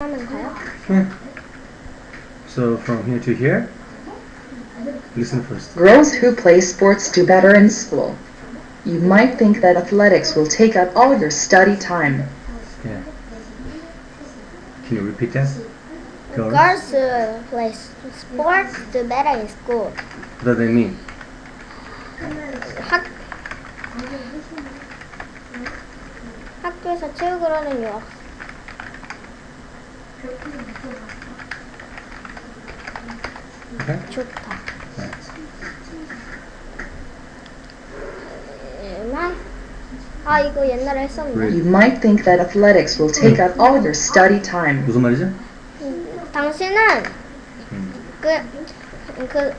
하면 가요? Yeah. So from here to here, listen first. Girls who play sports do better in school. You might think that athletics will take up all your study time. Yeah. Can you repeat that? Girls. Girls who play s- sports do better in school. What does that mean? 학 학교에서 체육을 하는 여학 Okay. 좋다. 네. 옛날 아 이거 옛날에 했었는데 Really? You might think that athletics will take up all your study time. 무슨 말이죠? 당신은 음. 그, 그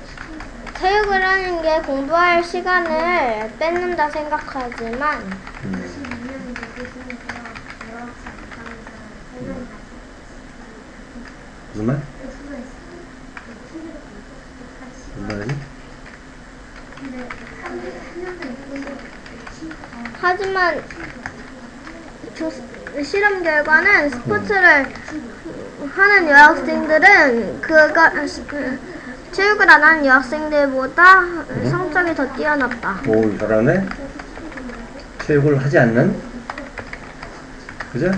체육을 하는 게 공부할 시간을 뺏는다 생각하지만 음. 무슨 말? 무슨 말이지? 하지만 조, 실험 결과는 스포츠를 하는 여학생들은 그가 그, 체육을 안 하는 여학생들보다 성적이 더 뛰어났다. 오 잘하네. 체육을 하지 않는 그죠?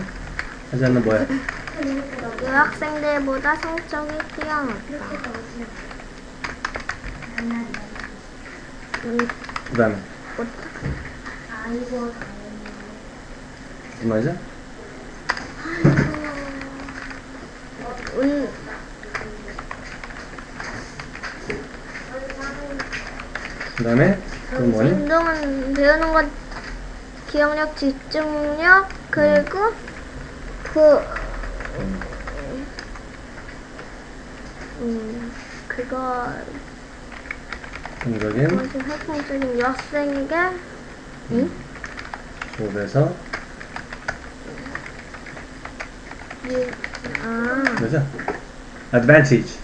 하지 않는 뭐야? 여학생들보다 성적이 뛰어났다. 음, 그 다음에 무슨 말이죠? 운, 그 다음에 또 뭐니? 운동은 배우는 것, 기억력, 집중력, 그리고 그, 음, 그거, 성적인 무슨 활동적인 여학생에게, 응? 수업에서 유, 아, 그죠? advantage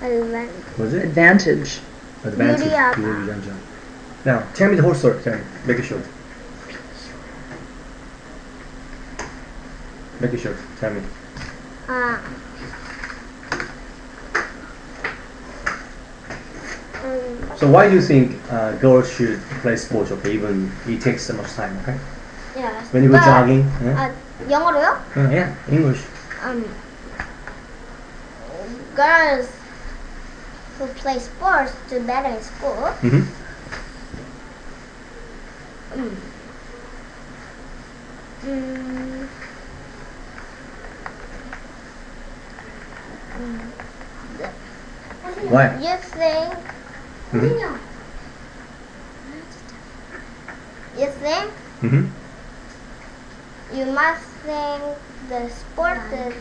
알벤, 뭐지? Advantage. advantage 유리하다. 유리한점. Now tell me the whole story. Tell me. Make it short. Make it short. Tell me. 아, So why do you think uh, girls should play sports? Okay, even it takes so much time. Okay, yes. when you go but- jogging. Yeah? 아, 영어로요? Uh, yeah, English. um, girls who play sports do better in school. Mm-hmm. Mm. Mm. Why? You think? Mm-hmm. You think? Mm-hmm. You must think the sport is.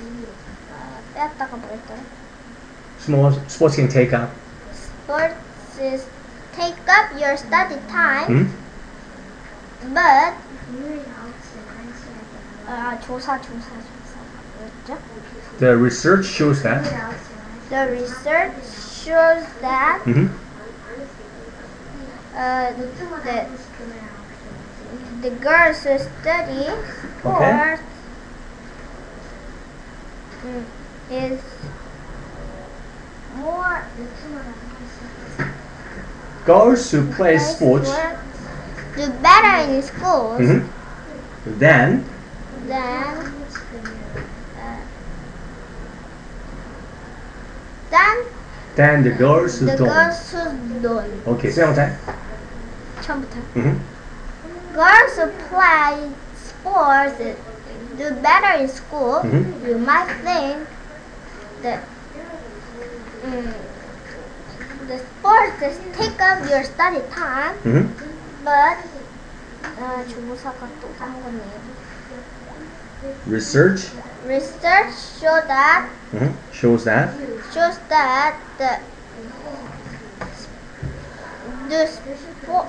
Uh, 빼앗다가 뭐랬더라? Small sports can take up. Sports is take up your study time, Mm-hmm. but 아 조사 조사 조사 뭐였죠? The research shows that. The research shows that Mm-hmm. uh, the, the girls who study sports mm, is more Girls who play sports do better in schools mm-hmm. then than uh, than than the girls who the don't. girls who don't. Okay, say one time. Mm-hmm. Girls who play sports do better in school. Mm-hmm. You might think that um, the sports take up your study time, mm-hmm. but uh, Research. Research shows that. Mm-hmm. Shows that. Shows that the the sport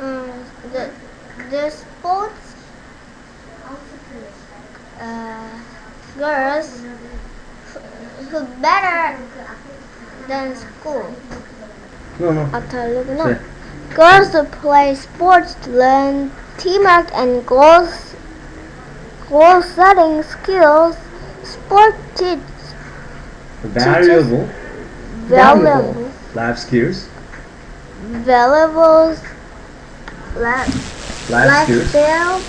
Mm, the the sports uh, girls who better than school. No, no. Actually, no. Yeah. Girls who play sports to learn teamwork and goals goal setting skills. Sport teach, valuable, valuable, valuable life skills, Valuable left, left, left.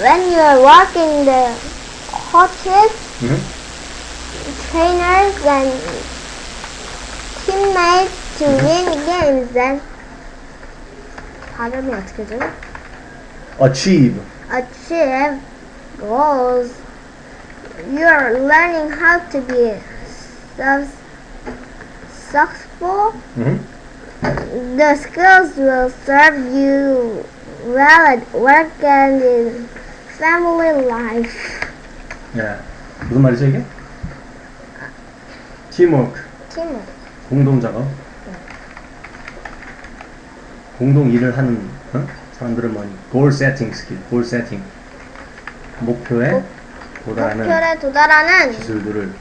When you're walking the coaches, mm -hmm. trainers, and teammates to mm -hmm. win games, then pardon me, excuse me. Achieve. Achieve goals. You're learning how to be successful. Mm -hmm. The skills will serve you well at work and in family life. 예. 무슨 말이죠 이게? Teamwork, 팀은 공동 작업. 공동 일을 하는 어? 사람들은 뭐니? Goal setting skill, goal setting. 목표에 목- 도달하는 목표에 도달하는 기술들을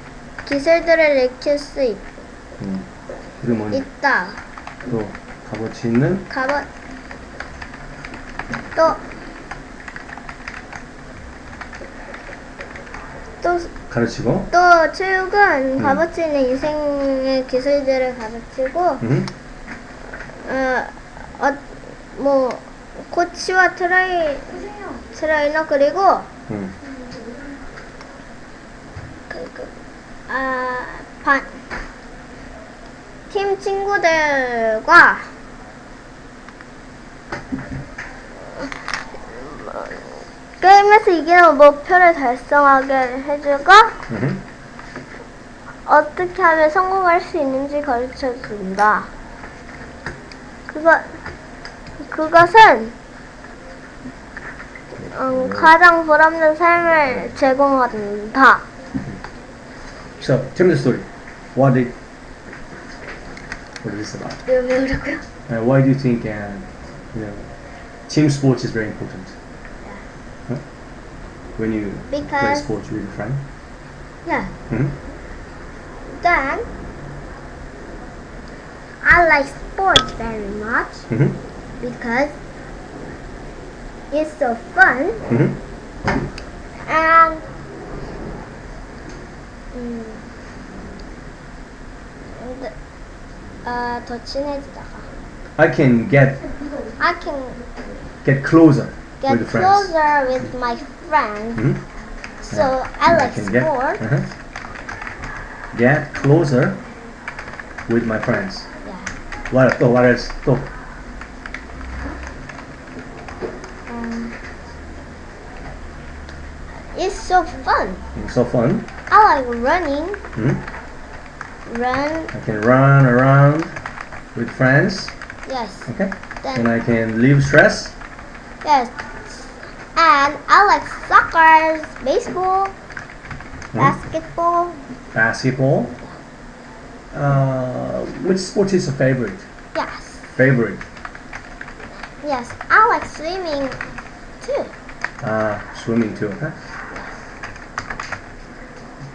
기술들을 익힐 수 있, 음, 그리고 뭐니? 있다. 또 값어치 있는? 가보 또 또, 가르치고? 또 체육은 음. 값어치 있는 인생의 기술들을 가르치고 음, 어, 어, 뭐 코치와 트레이, 트레이너 그리고 음, 그, 그, 아, 반, 팀 친구들과 게임에서 이기는 목표를 달성하게 해주고 음, 어떻게 하면 성공할 수 있는지 가르쳐 준다. 그거 그것은 음, 가장 보람된 삶을 제공한다. So, tell me the story. What did What is this about? Uh, why do you think uh, you know, team sports is very important? Huh? When you because play sports with a friend? Yeah. Mm -hmm. Then, I like sports very much mm -hmm. because it's so fun. Mm -hmm. And mm, 아, 더 친해지다가 I can get I can get closer get with the friends. closer with my friends hmm so I like can get, sport uh-huh. get closer with my friends. yeah. What? 또 what else? 또 um, it's so fun mm, so fun. I like running hmm run I can run around with friends. yes Okay. then And I can leave stress. Yes. And I like soccer, baseball, Hmm? basketball. Basketball. Uh, which sport is your favorite? Yes. Favorite. Yes. I like swimming too. Uh, swimming too. Okay.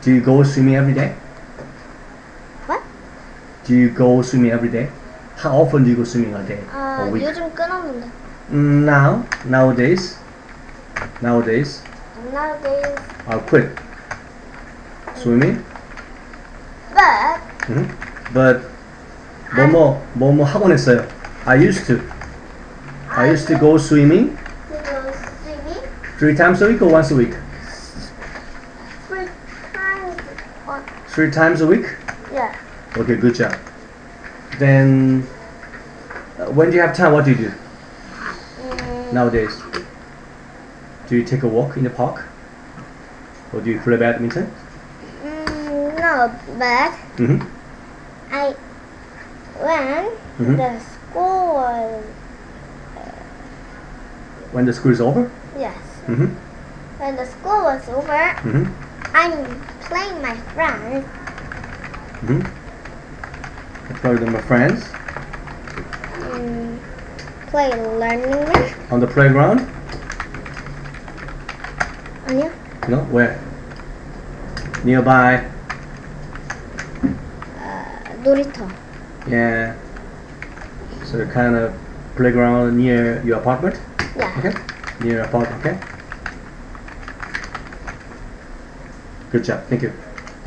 Do you go swimming every day? What? Do you go swimming every day? How often do you go swimming a day 아, or week? 요즘 끊었는데. Mm, Now, nowadays, nowadays, Nowadays. I'll quit swimming. But Mhm. But 뭐뭐 뭐뭐 하곤 했어요. I used to. I used to go swimming to go swimming three times a week or once a week. three times. Or, Three times a week. yeah. Okay, good job. Then, uh, when do you have time? What do you do Mm, nowadays? Do you take a walk in the park, or do you play badminton? mm, no, but Mm-hmm. I when Mhm. the school was When the school is over. yes Mm-hmm. when the school was over Mm-hmm. I'm playing my friends Play with my friends? Mm, play learning. On the playground? Uh. No, where? Nearby. Uh, Dorito. Yeah. So kind of playground near your apartment? Yeah. Okay. Near apartment, okay? Good job. Thank you.